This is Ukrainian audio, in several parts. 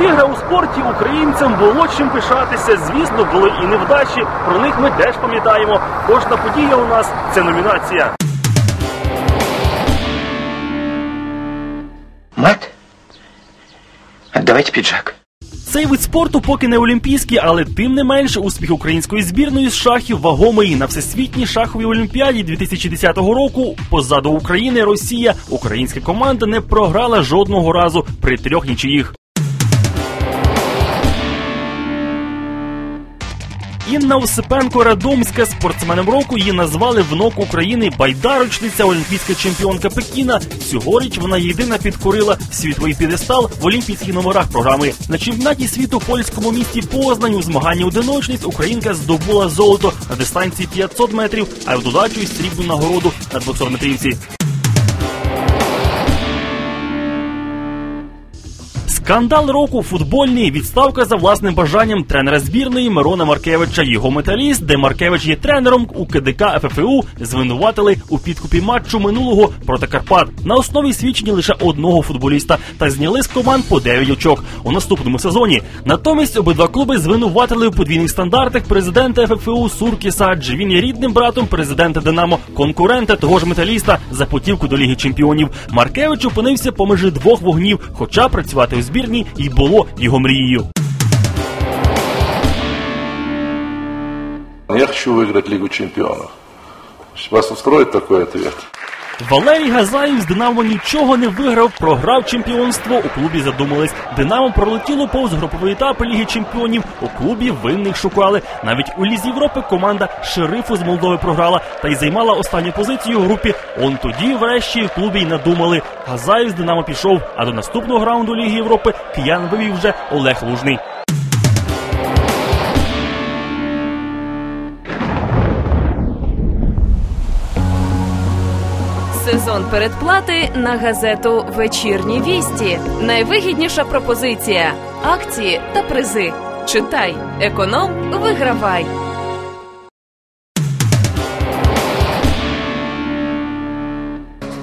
Ігра у спорті українцям було чим пишатися. Звісно, були і невдачі. Про них ми теж пам'ятаємо. Кожна подія у нас це номінація. Мат? Отдавайте пиджак. Цей вид спорту поки не олімпійський, але тим не менше успіх української збірної з шахів вагомий на всесвітній шаховій олімпіаді 2010 року. Позаду України Росія. Українська команда не програла жодного разу при трьох нічиїх. Інна Осипенко Радомська спортсменом року її назвали внук України байдарочниця, олімпійська чемпіонка Пекіна. Цьогоріч вона єдина підкорила світовий підестал в олімпійських номерах програми. На чемпіонаті світу польському місті Познань у змаганні одиночниць Українка здобула золото на дистанції 500 метрів, а в додачу й срібну нагороду на 200 метрівці. Скандал року футбольний відставка за власним бажанням тренера збірної Мирона Маркевича. Його металіст, де Маркевич є тренером у КДК ФФУ, звинуватили у підкупі матчу минулого проти Карпат на основі свідчення лише одного футболіста та зняли з команд по 9 очок у наступному сезоні. Натомість обидва клуби звинуватили у подвійних стандартах президента ФФУ Суркіса, адже він є рідним братом президента Динамо, конкурента того ж металіста за путівку до Ліги Чемпіонів. Маркевич опинився поміж двох вогнів, хоча працювати у збірній і було його мрією. Я хочу выиграть Лигу чемпионов. Вас устроит такой ответ? Валерій Газаєв з Динамо нічого не виграв, програв чемпіонство. У клубі задумались. Динамо пролетіло повз груповий етап Ліги Чемпіонів. У клубі винних шукали. Навіть у Лізі Європи команда Шерифу з Молдови програла та й займала останню позицію у групі. Он тоді, врешті, в клубі й надумали. Газаєв з Динамо пішов. А до наступного раунду Ліги Європи киян вивів вже Олег Лужний. Сезон передплати на газету Вечірні вісті. Найвигідніша пропозиція: акції та призи. Читай, економ, вигравай.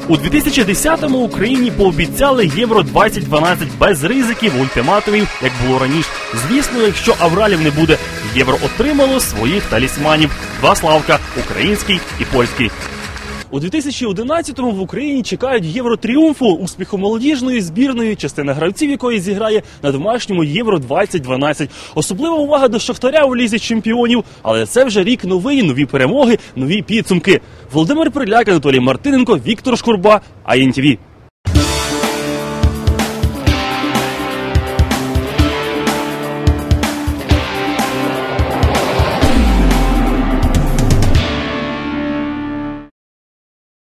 У 2010-му Україні пообіцяли Євро 2012 без ризиків, ультиматумів, як було раніше. Звісно, якщо авралів не буде, євро отримало своїх талісманів. Два славка український і польський. У 2011-му в Україні чекають євротріумфу успіху молодіжної збірної, частина гравців якої зіграє на домашньому євро 2012 Особлива увага до Шахтаря у лізі чемпіонів, але це вже рік новий, нові перемоги, нові підсумки. Володимир Приляк, Анатолій Мартиненко, Віктор Шкурба, АІНТВ.